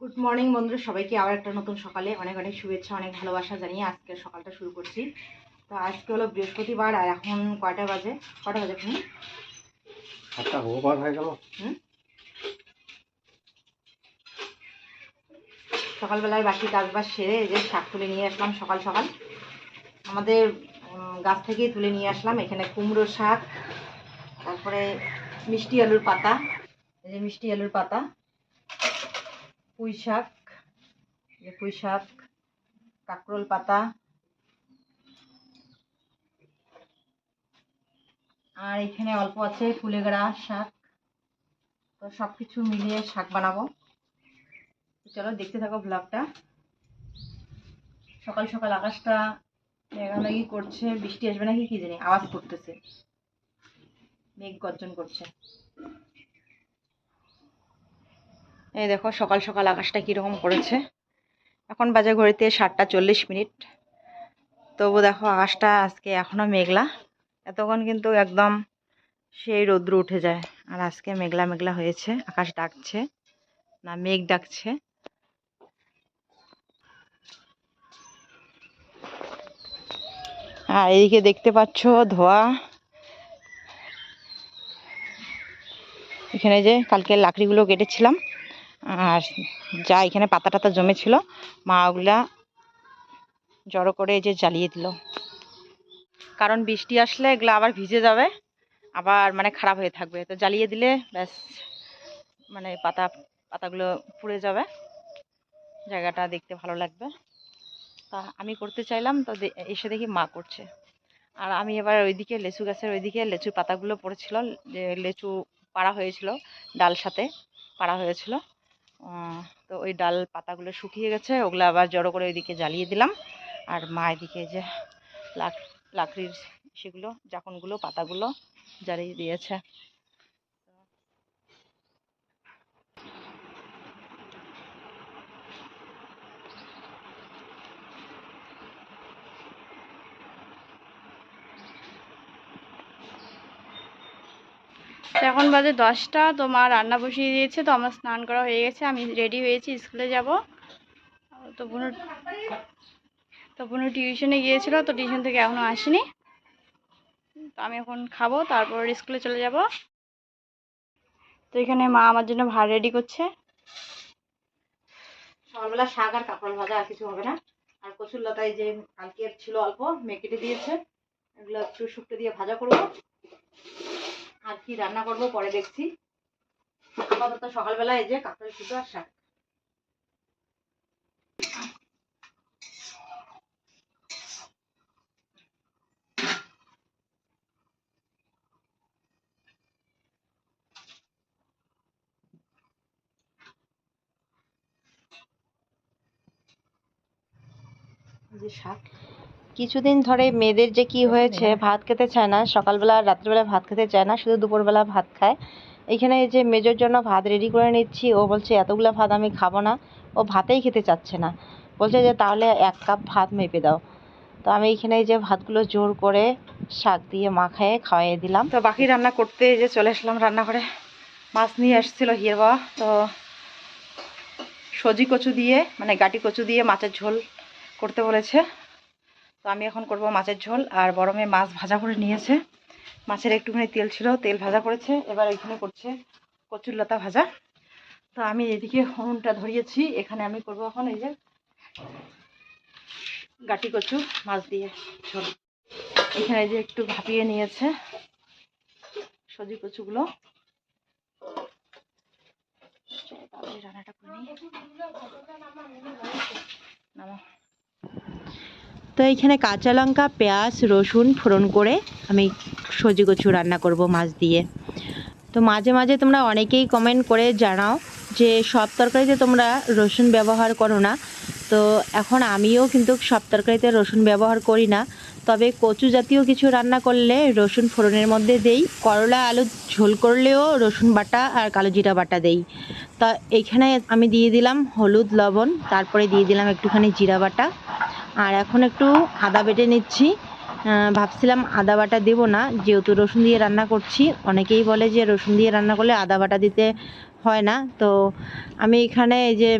Good morning বন্ধুরা সবাইকে আবার একটা নতুন সকালে অনেক অনেক শুভেচ্ছা অনেক ভালোবাসা জানিয়ে আজকে সকালটা শুরু করছি। তো আজকে হলো বৃহস্পতিবার আর এখন কয়টা বাজে? কটা বাজে এখন? হয়ে গেল। সকালবেলায় বাকি কাজবাজ সেরে এই যে শাক তুলে নিয়ে আসলাম সকাল সকাল। আমাদের গাছ থেকেই তুলে নিয়ে আসলাম এখানে কুমড়ো শাক তারপরে মিষ্টি আলুর পাতা এই যে মিষ্টি আলুর পাতা। পুঁই শাক পুঁই শাক কাঁকরোল পাতা, আর এখানে অল্প আছে কুলেগড়া শাক। তো সব কিছু মিলিয়ে শাক বানাবো। চলো দেখতে থাকো ব্লগটা। সকাল সকাল আকাশটা মেঘামেঘি করছে, বৃষ্টি আসবে নাকি কি জানি, আওয়াজ করতেছে। মেঘ গর্জন করছে। এই দেখো সকাল সকাল আকাশটা কীরকম করেছে। এখন বাজে ঘড়িতে সাতটা চল্লিশ মিনিট। তবু দেখো আকাশটা আজকে এখনও মেঘলা। এতক্ষণ কিন্তু একদম সেই রৌদ্র উঠে যায়। আর আজকে মেঘলা মেঘলা হয়েছে, আকাশ ডাকছে, না মেঘ ডাকছে। আর এদিকে দেখতে পাচ্ছ ধোয়া। এখানে যে কালকে লাকড়িগুলো কেটেছিলাম আর যা এখানে পাতা টাতা জমেছিল, মা ওগুলা জড়ো করে যে জ্বালিয়ে দিল। কারণ বৃষ্টি আসলে এগুলো আবার ভিজে যাবে, আবার মানে খারাপ হয়ে থাকবে। তো জ্বালিয়ে দিলে ব্যাস মানে পাতা, পাতাগুলো পুড়ে যাবে। জায়গাটা দেখতে ভালো লাগবে। তা আমি করতে চাইলাম, তো এসে দেখি মা করছে। আর আমি এবার ওইদিকে লেচু গাছের ওইদিকে লেচু পাতাগুলো পড়েছিল লেচু পাড়া হয়েছিল, ডাল সাথে পাড়া হয়েছিল। তো ওই ডাল পাতাগুলো শুকিয়ে গেছে, ওগুলো আবার জড়ো করে ওইদিকে জ্বালিয়ে দিলাম। আর মা এদিকে যে লাক, লাকড়ির সেগুলো, জাকনগুলো, পাতাগুলো জ্বালিয়ে দিয়েছে। তো এখন বাজে দশটা, তো মা রান্না বসিয়ে দিয়েছে, তো আমার স্নান করা হয়ে গেছে, আমি রেডি হয়েছি, স্কুলে যাব। তো বোনো তো বোনো টিউশনে গিয়েছিল, তো টিউশন থেকে এখনও আসেনি। তো আমি এখন খাব, তারপর স্কুলে চলে যাব। তো এখানে মা আমার জন্য ভাত রেডি করছে। সকালবেলা শাক আর কাঁকড়াল ভাজা আর কিছু হবে না। আর কচুর লতায় যে কালকে ছিল অল্প, মেয়ে কেটে দিয়েছে। এগুলো একটু শুক্তো দিয়ে ভাজা করব। আর কি রান্না করব পরে দেখছি। আপাতত সকালবেলা এই যে কাঁকড়াল শুধু আর শাক। যে শাক। কিছুদিন ধরে মেয়েদের যে কি হয়েছে ভাত খেতে চায় না সকালবেলা আর রাত্রিবেলা ভাত খেতে চায় না শুধু দুপুরবেলা ভাত খায়। এখানে এই যে মেজোর জন্য ভাত রেডি করে নিচ্ছি ও বলছে এতগুলো ভাত আমি খাব না ও ভাতেই খেতে চাচ্ছে না। বলছে যে তাহলে এক কাপ ভাত মেপে দাও। তো আমি এখানে এই যে ভাতগুলো জোর করে শাক দিয়ে মাখায়ে খাওয়াই দিলাম। তো বাকি রান্না করতে যে চলে আসলাম রান্নাঘরে। মাছ নিয়ে আসছিল হিয়ের বাবা তো সজি কচু দিয়ে মানে গাটি কচু দিয়ে মাছের ঝোল করতে বলেছে। তো আমি এখন করব মাছের ঝোল, আর বড় মেয়ে মাছ ভাজা করে নিয়েছে। মাছের একটুখানি তেল ছিল, তেল ভাজা করেছে। এবার এখানে করছে কচুর লতা ভাজা। তো আমি এদিকে উনুনটা ধরিয়েছি, এখানে আমি করব এখন এই যে গাটি কচু মাছ দিয়ে ঝোল। এখানে যে একটু ভাপিয়ে নিয়েছে সজি কচুগুলো। রান্নাটা করে নিই। তো এইখানে কাঁচা লঙ্কা, পেঁয়াজ, রসুন ফোড়ন করে আমি সজি কচু রান্না করব মাছ দিয়ে। তো মাঝে মাঝে তোমরা অনেকেই কমেন্ট করে জানাও যে সব তরকারিতে তোমরা রসুন ব্যবহার করো না। তো এখন আমিও কিন্তু সব তরকারিতে রসুন ব্যবহার করি না। তবে কচু জাতীয় কিছু রান্না করলে রসুন ফোড়নের মধ্যে দেই। করলা, আলু ঝোল করলেও রসুন বাটা আর কালো জিরা বাটা দেই। তা এইখানে আমি দিয়ে দিলাম হলুদ, লবণ, তারপরে দিয়ে দিলাম একটুখানি জিরা বাটা। আর এখন একটু আদা বেটে নিচ্ছি। ভাবছিলাম আদা বাটা দেবো না, যেহেতু রসুন দিয়ে রান্না করছি। অনেকেই বলে যে রসুন দিয়ে রান্না করলে আদা বাটা দিতে হয় না। তো আমি এখানে এই যে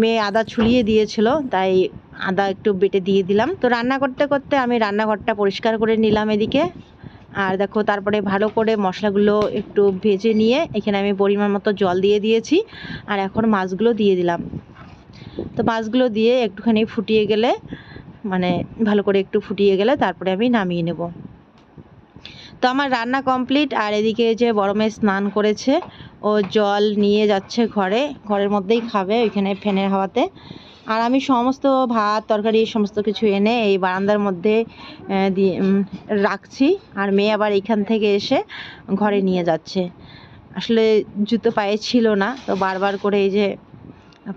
মেয়ে আদা ছুলিয়ে দিয়েছিল, তাই আদা একটু বেটে দিয়ে দিলাম। তো রান্না করতে করতে আমি রান্নাঘরটা পরিষ্কার করে নিলাম এদিকে। আর দেখো, তারপরে ভালো করে মশলাগুলো একটু ভেজে নিয়ে এখানে আমি পরিমাণ মতো জল দিয়ে দিয়েছি। আর এখন মাছগুলো দিয়ে দিলাম। তো মাছগুলো দিয়ে একটুখানি ফুটিয়ে গেলে মানে ভালো করে একটু ফুটিয়ে গেলে তারপরে আমি নামিয়ে নেব। তো আমার রান্না কমপ্লিট, আর এদিকে যে বড় মেয়ে স্নান করেছে, ও জল নিয়ে যাচ্ছে ঘরে, ঘরের মধ্যেই খাবে ওইখানে ফ্যানের হাওয়াতে। আর আমি সমস্ত ভাত, তরকারি, সমস্ত কিছু এনে এই বারান্দার মধ্যে দিয়ে রাখছি। আর মেয়ে আবার এইখান থেকে এসে ঘরে নিয়ে যাচ্ছে। আসলে জুতো পায়ে ছিল না, তো বারবার করে এই যে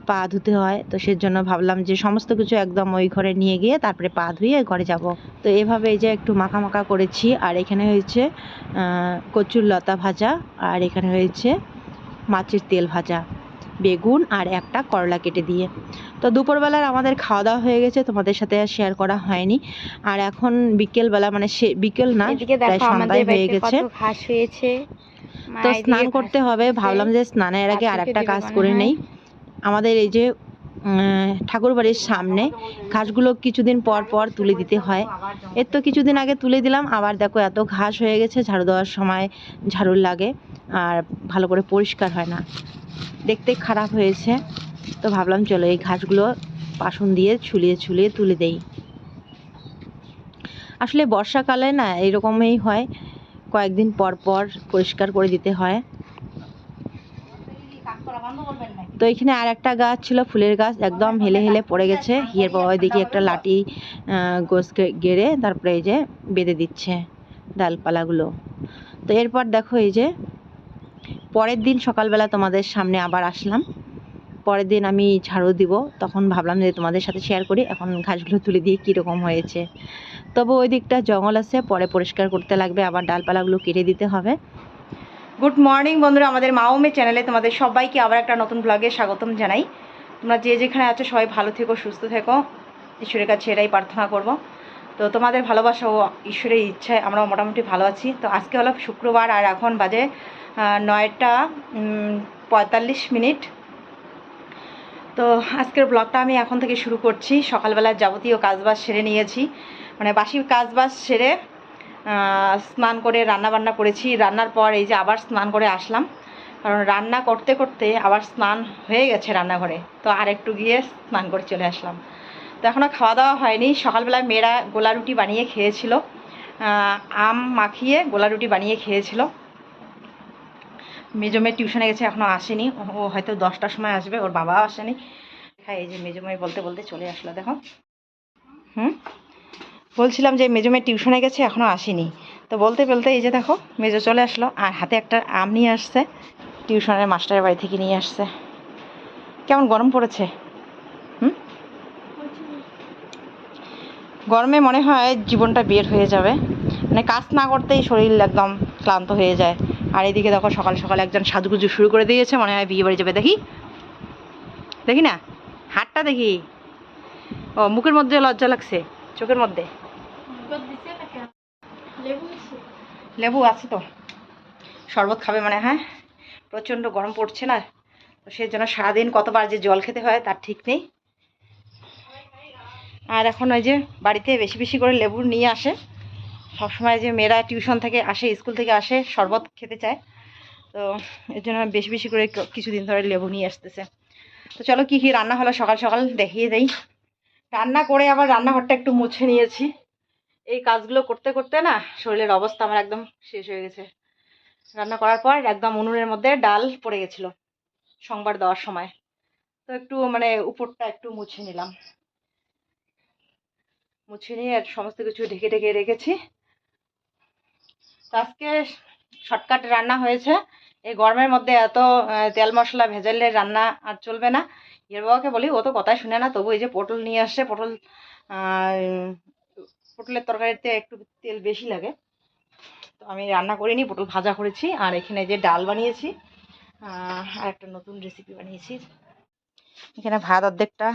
পা ধুতে হয়। তো সেজন্য ভাবলাম যে সমস্ত কিছু একদম ওই ঘরে নিয়ে গিয়ে তারপরে পা ধুয়ে ঘরে যাব। তো এভাবে এই যে একটু মাখা মাখা করেছি। আর এখানে হয়েছে আহ, কচুর লতা ভাজা। আর এখানে হয়েছে মাছের তেল ভাজা বেগুন আর একটা করলা কেটে দিয়ে। তো দুপুরবেলার আমাদের খাওয়া দাওয়া হয়ে গেছে। তোমাদের সাথে আর শেয়ার করা হয়নি। আর এখন বিকেলবেলা মানে সে বিকেল না প্রায় সন্ধ্যায় হয়ে গেছে। ঘাস হয়েছে। তো স্নান করতে হবে। ভাবলাম যে স্নানের আগে আর একটা কাজ করে নেই। আমাদের এই যে ঠাকুর বাড়ির সামনে ঘাসগুলো কিছুদিন পর পর তুলে দিতে হয়। এর তো কিছুদিন আগে তুলে দিলাম, আবার দেখো এত ঘাস হয়ে গেছে, ঝাড়ু দেওয়ার সময় ঝাড়ুর লাগে, আর ভালো করে পরিষ্কার হয় না। দেখতে খারাপ হয়েছে, তো ভাবলাম চলো এই ঘাসগুলো পাসন দিয়ে ছুলিয়ে ছুলিয়ে তুলে দেই। আসলে বর্ষাকালে না এরকমই হয়, কয়েকদিন পর পর পরিষ্কার করে দিতে হয়। তো এখানে আর একটা গাছ ছিল, ফুলের গাছ একদম হেলে হেলে পড়ে গেছে। হিয়ের বাবা দেখি একটা লাঠি গোছ গেড়ে তারপরে এই যে বেঁধে দিচ্ছে ডালপালাগুলো। তো এরপর দেখো এই যে পরের দিন সকালবেলা তোমাদের সামনে আবার আসলাম। পরের দিন আমি ঝাড়ু দিব, তখন ভাবলাম যে তোমাদের সাথে শেয়ার করি, এখন ঘাসগুলো তুলে দিয়ে কীরকম হয়েছে। তবে ওই দিকটা জঙ্গল আছে, পরে পরিষ্কার করতে লাগবে, আবার ডালপালাগুলো কেটে দিতে হবে। গুড মর্নিং বন্ধুরা, আমাদের মাওমে চ্যানেলে তোমাদের সবাইকে আবার একটা নতুন ব্লগে স্বাগতম জানাই। তোমরা যে যেখানে আছো, সবাই ভালো থেকো, সুস্থ থেকো। ঈশ্বরের কাছে এটাই প্রার্থনা করব। তো তোমাদের ভালোবাসা ও ঈশ্বরের ইচ্ছায় আমরা মোটামুটি ভালো আছি। তো আজকে হলো শুক্রবার, আর এখন বাজে নয়টা পঁয়তাল্লিশ মিনিট। তো আজকের ব্লগটা আমি এখন থেকে শুরু করছি। সকালবেলা যাবতীয় কাজবাজ সেরে নিয়েছি। মানে বাসি কাজবাজ সেরে স্নান করে রান্না বান্না করেছি। রান্নার পর এই যে আবার স্নান করে আসলাম। কারণ রান্না করতে করতে আবার স্নান হয়ে গেছে রান্নাঘরে। তো আর একটু গিয়ে স্নান করে চলে আসলাম। তো এখনও খাওয়া দাওয়া হয়নি। সকালবেলায় মেয়েরা গোলা রুটি বানিয়ে খেয়েছিল। আম মাখিয়ে গোলা রুটি বানিয়ে খেয়েছিল। মেজো মেয়ে টিউশনে গেছে এখনও আসেনি। ও হয়তো দশটার সময় আসবে, ওর বাবাও আসেনি। হ্যাঁ এই যে মেজো মেয়ে বলতে বলতে চলে আসলো, দেখো। হুম? বলছিলাম যে মেজো মেয়ে টিউশনে গেছে এখনও আসেনি। তো বলতে বলতে এই যে দেখো, মেজো চলে আসলো, আর হাতে একটা আম নিয়ে আসছে, টিউশনের মাস্টারের বাড়ি থেকে নিয়ে আসছে। কেমন গরম পড়েছে? গরমে মনে হয় জীবনটা বের হয়ে যাবে। মানে কাজ না করতেই শরীর একদম ক্লান্ত হয়ে যায়। আর এদিকে দেখো, সকাল সকাল একজন সাজুগুজু শুরু করে দিয়েছে, মনে হয় বিয়ে বাড়ি যাবে। দেখি? দেখি না? হাতটা দেখি। ও, মুখের মধ্যে লজ্জা লাগছে, চোখের মধ্যে। লেবু আছে? তো। শরবত খাবে মানে হ্যাঁ? প্রচণ্ড গরম পড়ছে না, তো সেই জন্য সারাদিন কতবার যে জল খেতে হয় তার ঠিক নেই। আর এখন ওই যে বাড়িতে বেশি বেশি করে লেবু নিয়ে আসে। সবসময় যে মেয়েরা টিউশন থেকে আসে, স্কুল থেকে আসে, শরবত খেতে চায়। তো এর জন্য বেশি বেশি করে কিছুদিন ধরে লেবু নিয়ে আসতেছে। তো চলো কী কী রান্না হলো সকাল সকাল দেখিয়ে দেই। রান্না করে আবার রান্নাঘরটা একটু মুছে নিয়েছি। এই কাজগুলো করতে করতে না শরীরের অবস্থা আমার একদম শেষ হয়ে গেছে। রান্না করার পর একদম উনুনের মধ্যে ডাল পড়ে গেছিল সংবার দেওয়ার সময়। তো একটু মানে উপরটা একটু মুছে নিলাম। মুছে নিয়ে আর সমস্ত কিছু ঢেকে ঢেকে রেখেছি। আজকে শর্টকাট রান্না হয়েছে। এই গরমের মধ্যে এত তেল মশলা ভেজালে রান্না আর চলবে না। এর বাবাকে বলি, ও তো কথাই শুনে না, তবু এই যে পটল নিয়ে আসছে, পটল পটলের তরকারিতে একটু তেল বেশি লাগে। তো আমি রান্না করিনি, পটল ভাজা করেছি। আর এখানে যে ডাল বানিয়েছি আর একটা নতুন রেসিপি বানিয়েছি। এখানে ভাত অর্ধেকটা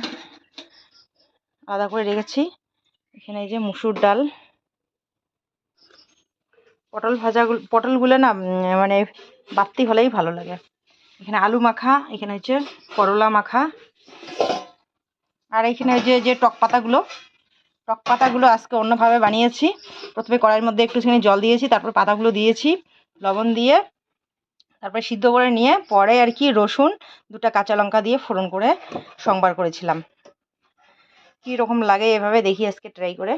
আলাদা করে রেখেছি। এখানে এই যে মুসুর ডাল। পটল ভাজাগুলো, পটলগুলো না মানে বাত্তি হলেই ভালো লাগে। এখানে আলু মাখা, এখানে হচ্ছে করলা মাখা। আর এখানে যে যে টক পাতাগুলো টক পাতাগুলো আজকে অন্যভাবে বানিয়েছি। প্রথমে কড়াইয়ের মধ্যে একটুখানি জল দিয়েছি, তারপর পাতাগুলো দিয়েছি, লবণ দিয়ে, তারপরে সিদ্ধ করে নিয়ে পরে আর কি রসুন, দুটা কাঁচা লঙ্কা দিয়ে ফোড়ন করে সংবার করেছিলাম। কী রকম লাগে এভাবে দেখি আজকে ট্রাই করে।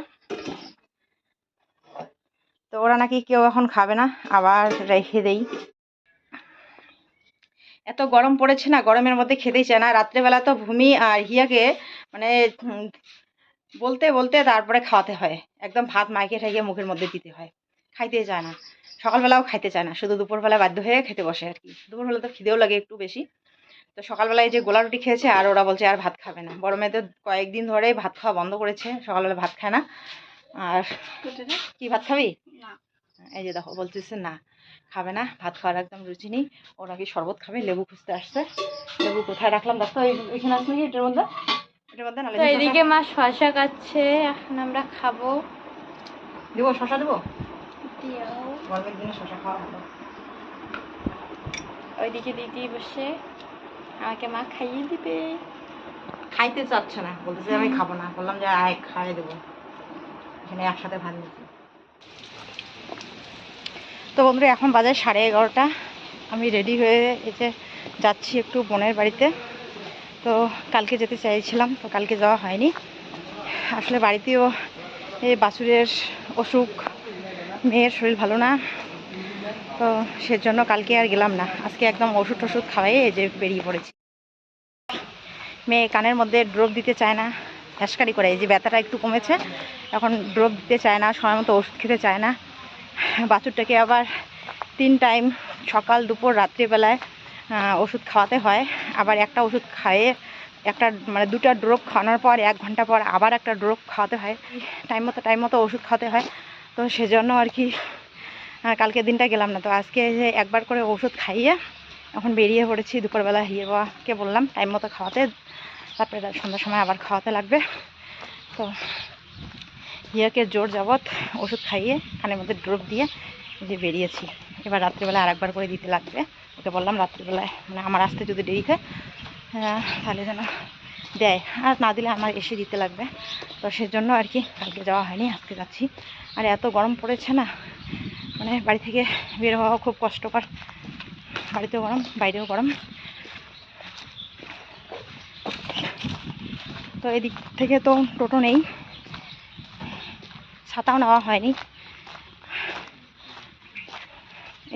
তো ওরা নাকি কেউ এখন খাবে না, আবার রেখে দেই। এত গরম পড়েছে না, গরমের মধ্যে খেতেই চায় না। রাত্রেবেলা তো ভূমি আর হিয়াকে মানে বলতে বলতে তারপরে খাওয়াতে হয়। একদম ভাত মাইকে ঠাইকে মুখের মধ্যে দিতে হয়। খাইতে চায় না। সকালবেলাও খাইতে চায় না। শুধু দুপুরবেলা বাধ্য হয়ে খেতে বসে আর কি। দুপুরবেলা তো খিদেও লাগে একটু বেশি। তো সকালবেলায় যে গোলা রুটি খেয়েছে আর ওরা বলছে আর ভাত খাবে না। বড় মেয়ে তো কয়েকদিন ধরে ভাত খাওয়া বন্ধ করেছে। সকালবেলা ভাত খায় না। আর কি ভাত খাবি? এই যে দেখো বলতেছে না খাবে না। ভাত খাওয়ার একদম রুচি নেই। ও নাকি শরবত খাবে? লেবু খুঁজতে আসছে। লেবু কোথায় রাখলাম? দেখো এখানে আসলে কি এটার মধ্যে? তো এদিকে মা শশা এখন আমরা খাব। দেবো শশা দেবো? গরমের দিনে শশা খাওয়া ভালো। ওইদিকে দিদি বসে আমাকে মা খাইয়ে দিবে। খাইতে চাচ্ছে না বলতেছে আমি খাব না। বললাম যে আয় খাইয়ে দেবো। এখানে একসাথে ভাত নিচ্ছি তো বন্ধুরা এখন বাজে সাড়ে এগারোটা। আমি রেডি হয়ে এসে যাচ্ছি একটু বোনের বাড়িতে। তো কালকে যেতে চাইছিলাম, তো কালকে যাওয়া হয়নি। আসলে বাড়িতেও এই বাছুরের অসুখ, মেয়ের শরীর ভালো না, তো সেজন্য কালকে আর গেলাম না। আজকে একদম ওষুধ টষুধ খাওয়াই এই যে বেরিয়ে পড়েছি। মেয়ে কানের মধ্যে ড্রপ দিতে চায় না হ্যাসকারি করে। এই যে ব্যথাটা একটু কমেছে, এখন ড্রপ দিতে চায় না, সময় মতো ওষুধ খেতে চায় না। বাছুরটাকে আবার তিন টাইম সকাল, দুপুর, রাত্রিবেলায় ওষুধ খাওয়াতে হয়। আবার একটা ওষুধ খাইয়ে একটা মানে দুটা ড্রপ খাওয়ানোর পর এক ঘণ্টা পর আবার একটা ড্রপ খাওয়াতে হয়। টাইম মতো টাইম মতো ওষুধ খাওয়াতে হয়। তো সেজন্য আর কি আহ, কালকের দিনটা গেলাম না। তো আজকে যে একবার করে ওষুধ খাইয়ে এখন বেরিয়ে পড়েছি দুপুরবেলা হিয়ে বাবাকে বললাম টাইম মতো খাওয়াতে তারপরে সন্ধ্যার সময় আবার খাওয়াতে লাগবে। তো হিয়াকে জোর যাবৎ ওষুধ খাইয়ে কানের মধ্যে ড্রপ দিয়ে যে বেরিয়েছি। এবার রাত্রিবেলা আর একবার করে দিতে লাগবে। ওকে বললাম রাত্রিবেলায় মানে আমার আসতে যদি দেরি হয় আহ, তাহলে যেন দেয়। আর না দিলে আমার এসে দিতে লাগবে। তো সেজন্য আর কি কালকে যাওয়া হয়নি আজকে যাচ্ছি। আর এত গরম পড়েছে না মানে বাড়ি থেকে বের হওয়া খুব কষ্টকর। বাড়িতেও গরম বাইরেও গরম। তো এদিক থেকে তো টোটো নেই ছাতাও নেওয়া হয়নি।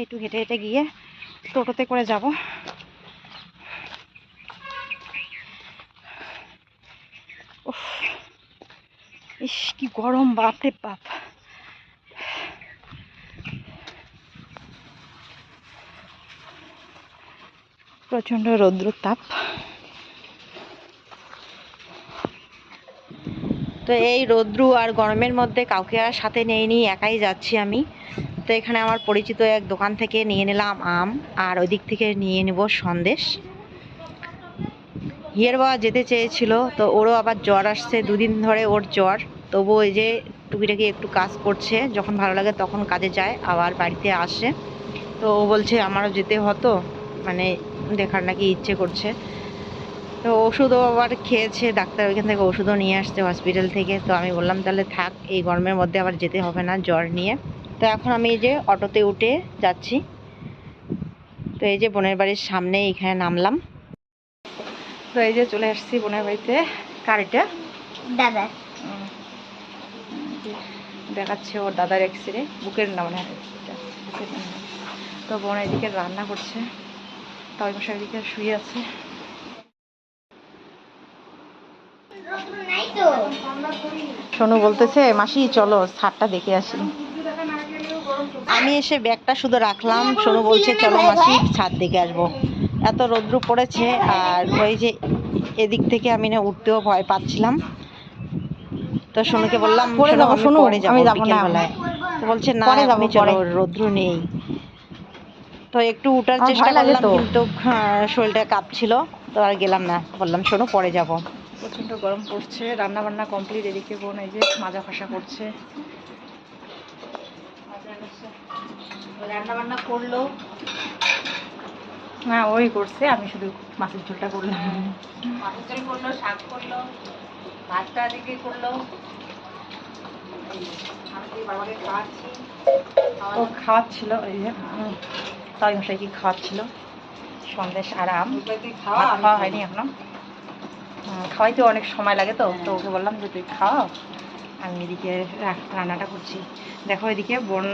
একটু হেঁটে হেঁটে গিয়ে টোটোতে করে যাব। ইস, কি গরম, বাপরে বাপ। প্রচণ্ড রৌদ্র তাপ তো এই রৌদ্রু আর গরমের মধ্যে কাউকে আর সাথে নেইনি একাই যাচ্ছি আমি। তো এখানে আমার পরিচিত এক দোকান থেকে নিয়ে নিলাম আম, আর ওই দিক থেকে নিয়ে নেব সন্দেশ। হিয়ের বাবা যেতে চেয়েছিল, তো ওরও আবার জ্বর আসছে, দুদিন ধরে ওর জ্বর। তবু ওই যে টুকিটাকি একটু কাজ করছে, যখন ভালো লাগে তখন কাজে যায়, আবার বাড়িতে আসে। তো ও বলছে, আমারও যেতে হতো মানে দেখার নাকি ইচ্ছে করছে। তো ওষুধও আবার খেয়েছে, ডাক্তার ওইখান থেকে ওষুধও নিয়ে আসছে হসপিটাল থেকে। তো আমি বললাম, তাহলে থাক, এই গরমের মধ্যে আবার যেতে হবে না, জ্বর নিয়ে। তো এখন আমি এই যে অটোতে উঠে যাচ্ছি। তো এই যে বোনের বাড়ির সামনে এখানে নামলাম। তো এই যে চলে আসছি বোনের বাড়িতে। কারিটা দাদা। দেখাচ্ছে ওর দাদার এক্স রে বুকের না মানে। তো বোন এদিকে রান্না করছে। তাই মশাই এদিকে শুয়ে আছে। সোনু বলতেছে মাসি চলো ছাদটা দেখে আসি। আমি এসে ব্যাগটা শুধু রাখলাম। সোনু বলছে চলো মাসি ছাদ দেখে আসব। এত রৌদ্র পড়েছে আর ওই যে এদিক থেকে আমি না উঠতেও ভয় পাচ্ছিলাম। তো সোনুকে বললাম পরে যাব, আমি যাব আমি যাব না তো বলছে না আপনি চলো। রৌদ্র নেই। তো একটু উঠার চেষ্টা করলাম তো। কিন্তু হ্যাঁ, শরীরটা কাঁপছিল। তো আর গেলাম না। বললাম শোনো পরে যাব। প্রচণ্ড গরম পড়ছে রান্না বান্না কমপ্লিট এদিকে বোন এই যে মাজা মাজা করছে। রান্না বান্না করল। হ্যাঁ ওই করছে আমি শুধু মাছের ঝোলটা করলাম। মাছের ঝোল করল শাক করল ভাতটা দিকে করল। ও খাওয়াচ্ছিল ওই যে তাই মশাই কি খাওয়াচ্ছিল? সন্দেশ আর আম। খাওয়া হয়নি এখনও। খাওয়াইতে অনেক সময় লাগে তো তো ওকে বললাম যে তুই খাও। আমি এদিকে রান্নাটা করছি। দেখো এদিকে বোন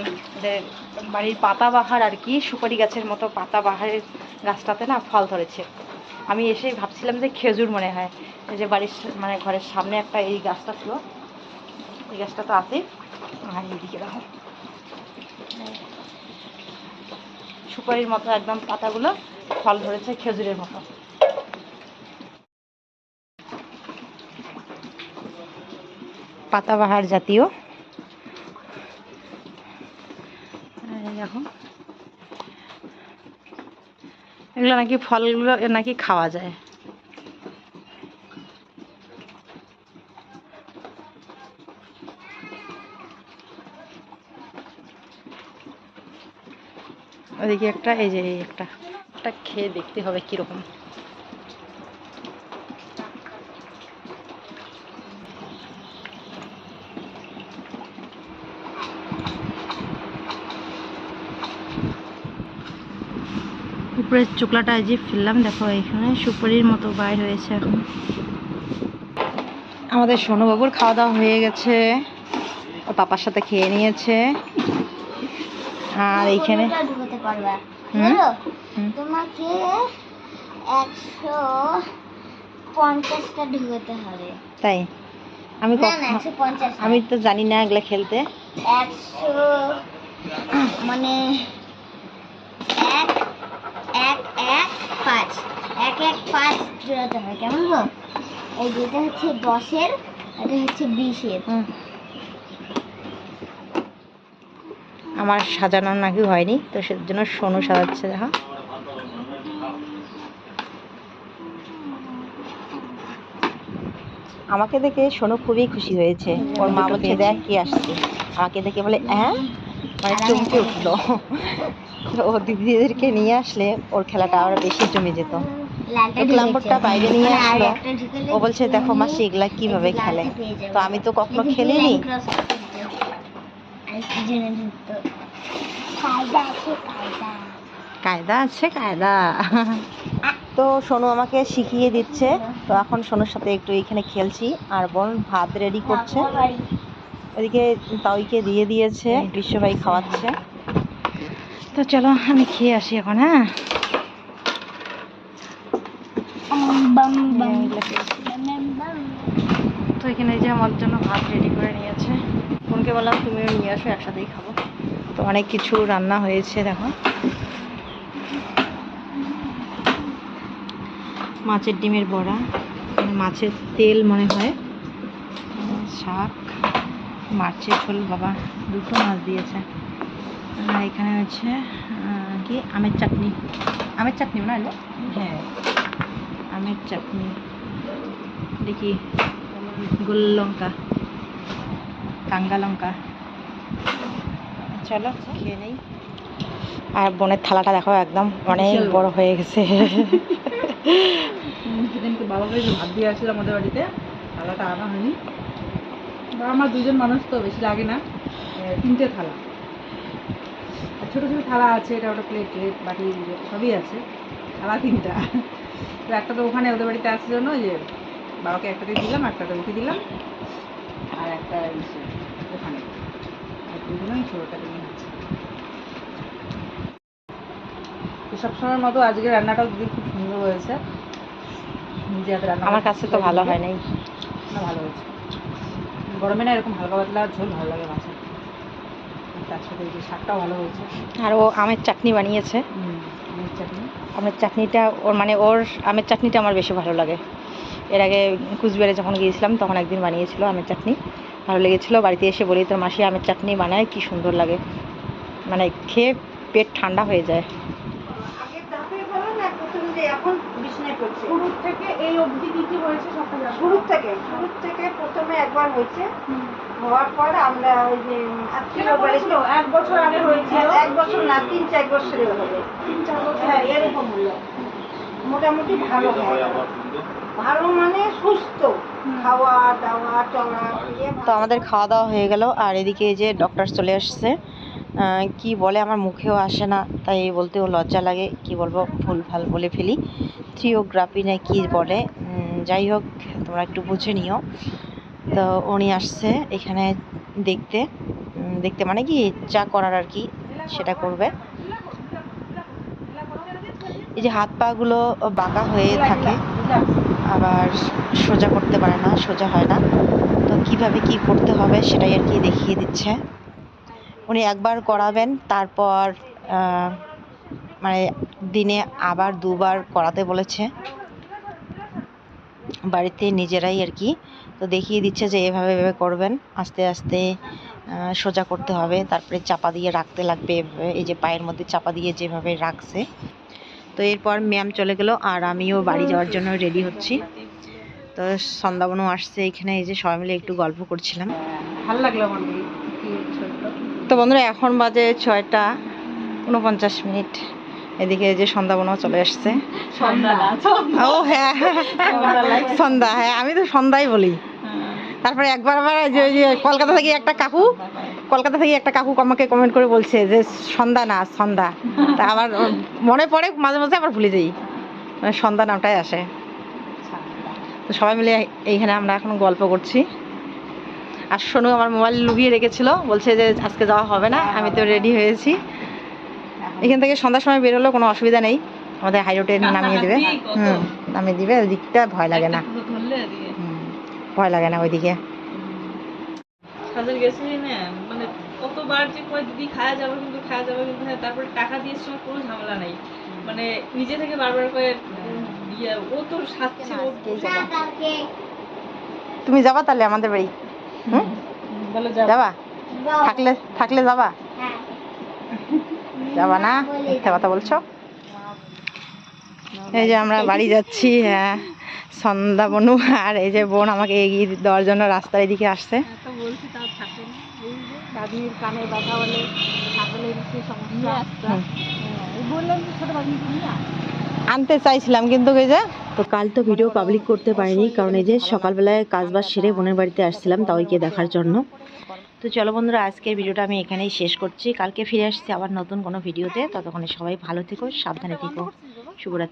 বাড়ির পাতা বাহার আর কি, সুপারি গাছের মতো পাতা বাহারের গাছটাতে না ফল ধরেছে। আমি এসে ভাবছিলাম যে খেজুর মনে হয়। এই যে বাড়ির মানে ঘরের সামনে একটা এই গাছটা ছিল, এই গাছটা তো আছে। আর এদিকে দেখো। সুপারির মতো একদম পাতাগুলো ফল ধরেছে খেজুরের মতো। পাতাবাহার জাতীয়। দেখো। এগুলো নাকি ফলগুলো নাকি খাওয়া যায়। ওদিকে একটা, এই যে এই একটা। একটা খেয়ে দেখতে হবে কীরকম। উপরের চোকলাটা যে ফেললাম দেখো এখানে সুপারির মতো বাইর হয়েছে এখন। আমাদের সোনুবাবুর খাওয়া দাওয়া হয়ে গেছে। ও পাপার সাথে খেয়ে নিয়েছে। আর এইখানে। তোমাকে একশো পঞ্চাশটা ঢুকাতে হবে। তাই? আমি আমি তো জানি না এগুলো খেলতে। একশো মানে এক এক এক পাঁচ। এক এক পাঁচ জোড়াতে হবে কেমন গো? এই যেটা হচ্ছে দশের এটা হচ্ছে বিশের। আমার সাজানো নাকি হয়নি তো সেজন্য সোনু সাজাচ্ছে দেখা। আমাকে দেখে সোনু খুবই খুশি হয়েছে। ওর মা বলছে দেখ কি আসছে। আমাকে দেখে বলে হ্যাঁ? মানে চমকে উঠল। ও দিদিদেরকে নিয়ে আসলে ওর খেলাটা আরও বেশি জমে যেত। বাইরে নিয়ে মানে আসলো। ও বলছে দেখো মাসি এগুলা কীভাবে খেলে। তো আমি তো কখনো খেলিনি? কায়দা আছে, কায়দা। তো সোনু আমাকে শিখিয়ে দিচ্ছে তো এখন সোনুর সাথে একটু এখানে খেলছি আর বোন ভাত রেডি করছে বাড়ি। ওদিকে তাওইকে দিয়ে দিয়েছে বিশ্বভাই খাওয়াচ্ছে তো চলো আমি খেয়ে আসি এখন হ্যাঁ। তো এখানে যে আমার জন্য ভাত রেডি করে নিয়েছে। বোনকে বললাম তুমিও নিয়ে আসো একসাথেই খাব। তো অনেক কিছু রান্না হয়েছে দেখো। মাছের ডিমের বড়া মাছের তেল মনে হয়। শাক মাছের ঝোল বাবা দুটো মাছ দিয়েছে। আর এখানে হচ্ছে কি? আমের চাটনি। আমের চাটনি না এলো হ্যাঁ। আমের চাটনি। দেখি গোল লঙ্কা কাঙ্গা লঙ্কা। চলো খেয়ে নেই। আর বোনের থালাটা দেখো একদম অনেক বড় হয়ে গেছে। সেদিনকে বাবাকে যে ভাত দিয়ে আসছিলাম আমাদের বাড়িতে থালাটা আনা হয়নি। বা আমার দুজন মানুষ তো বেশি লাগে না। তিনটে থালা। ছোটো ছোটো থালা আছে এটা ওটা প্লেট প্লেট বাটি সবই আছে। থালা তিনটা। তো একটা তো ওখানে ওদের বাড়িতে আসার জন্য ওই যে বাবাকে একটাতে দিলাম একটাতে ওকে দিলাম আর একটা ওখানে। দুজনেই ছোটোটাকে নিয়ে আছে তো সবসময়ের মতো আজকে রান্নাটাও দিদি খুব সুন্দর হয়েছে। আমার কাছে তো ভালো হয় নাই। না ভালো হয়েছে। গরমে না এরকম হালকা পাতলা ঝোল ভালো লাগে মাছের তার সাথে এই যে শাকটাও ভালো হয়েছে। আর ও আমের চাটনি বানিয়েছে। আমের চাটনি। আমের চাটনিটা ওর মানে ওর আমের চাটনিটা আমার বেশি ভালো লাগে। এর আগে কুচবিহারে যখন গিয়েছিলাম তখন একদিন বানিয়েছিল আমের চাটনি। ভালো লেগেছিলো। বাড়িতে এসে বলি তোর মাসি আমের চাটনি বানায় কি সুন্দর লাগে। মানে খেয়ে পেট ঠান্ডা হয়ে যায়। এখন বিছনায় পড়ছে শুরুর থেকে এই অবধি কি কি হয়েছে সবটা শুরু থেকে শুরু থেকে প্রথমে একবার হয়েছে। হওয়ার পর আমরা ওই যে আত্মীয় বলেছিল, এক বছর আগে হয়েছিল। এক বছর না তিন চার বছরে হবে। তিন চার বছর। হ্যাঁ এরকম হলো। মোটামুটি ভালো হয়ে ভালো মানে সুস্থ। খাওয়া দাওয়া চলা তো আমাদের খাওয়া দাওয়া হয়ে গেল। আর এদিকে এই যে ডক্টর চলে আসছে। আহ, কি বলে? আমার মুখেও আসে না তাই বলতেও লজ্জা লাগে। কি বলব? ভুল ভালো বলে ফেলি। থ্রিওগ্রাফি না কি বলে যাই হোক, তোমরা একটু বুঝে নিও। তো উনি আসছে এখানে দেখতে দেখতে মানে কি যা করার আর কি সেটা করবে। এই যে হাত পা গুলো বাঁকা হয়ে থাকে, আবার সোজা করতে পারে না, সোজা হয় না। তো কীভাবে কি করতে হবে সেটাই আর কি দেখিয়ে দিচ্ছে। উনি একবার করাবেন, তারপর মানে দিনে আবার দুবার করাতে বলেছে। বাড়িতে নিজেরাই আর কি। তো দেখিয়ে দিচ্ছে যে এভাবে এভাবে করবেন। আস্তে আস্তে সোজা করতে হবে। তারপরে চাপা দিয়ে রাখতে লাগবে। এভাবে। এই যে পায়ের মধ্যে চাপা দিয়ে যেভাবে রাখছে। তো এরপর ম্যাম চলে গেল আর আমিও বাড়ি যাওয়ার জন্য রেডি হচ্ছি। তো সন্ধ্যাবনও আসছে এখানে। এই যে সবাই মিলে একটু গল্প করছিলাম। ভালো লাগল তো বন্ধুরা এখন বাজে ছয়টা উনপঞ্চাশ মিনিট। এদিকে যে সন্ধ্যাবনও চলে আসছে। ও হ্যাঁ। সন্ধ্যা হ্যাঁ আমি তো সন্ধ্যাই বলি। তারপরে একবার আবার যে ওই যে কলকাতা থেকে একটা কাকু কলকাতা থেকে একটা কাকু আমাকে কমেন্ট করে বলছে যে সন্ধ্যা না সন্ধ্যা। তা আবার মনে পড়ে মাঝে মাঝে আবার ভুলে যাই। মানে সন্ধ্যা নামটাই আসে। তো সবাই মিলে এইখানে আমরা এখন গল্প করছি। আর সোনু আমার মোবাইল লুকিয়ে রেখেছিল বলছে যে আজকে যাওয়া হবে না আমি তো রেডি হয়েছি। এখান থেকে সন্ধ্যার সময় বেরোলেও কোনো অসুবিধা নেই। আমাদের হাই রোডে নামিয়ে দেবে। হুম নামিয়ে দিবে। ওই দিকটা ভয় লাগে না। ভয় লাগে না ওইদিকে। মানে কতবার যে কয় দিদি খাওয়া যাবে কিন্তু খাওয়া যাবে কিন্তু হ্যাঁ তারপরে টাকা দিয়ে সময় কোনো ঝামেলা নাই। মানে নিজে থেকে বারবার করে ইয়ে ও তো সাথে তুমি যাবা তাহলে আমাদের বাড়ি? হুম? যাবা। থাকলে থাকলে যাবা? যাবা না? মিথ্যা কথা বলছো? এই যে আমরা বাড়ি যাচ্ছি হ্যাঁ সন্ধ্যা বনু আর এই যে বোন আমাকে এগিয়ে দেওয়ার জন্য রাস্তার এদিকে আসছে। তো বলছি তাও থাকে না। এই যে দাদির কানে ব্যথা হলে ছাগলের কি সমস্যা? হুম। এই বললাম যে ছোট বাবুকে নিয়ে আয়। আনতে চাইছিলাম কিন্তু এই যে তো কাল তো ভিডিও পাবলিক করতে পারিনি কারণ এই যে সকালবেলায় কাজ বাজ সেরে বোনের বাড়িতে আসছিলাম তাওইকে দেখার জন্য। তো চলো বন্ধুরা আজকের ভিডিওটা আমি এখানেই শেষ করছি। কালকে ফিরে আসছি আবার নতুন কোনো ভিডিওতে। ততক্ষণে সবাই ভালো থেকো সাবধানে থেকো। শুভরাত্রি।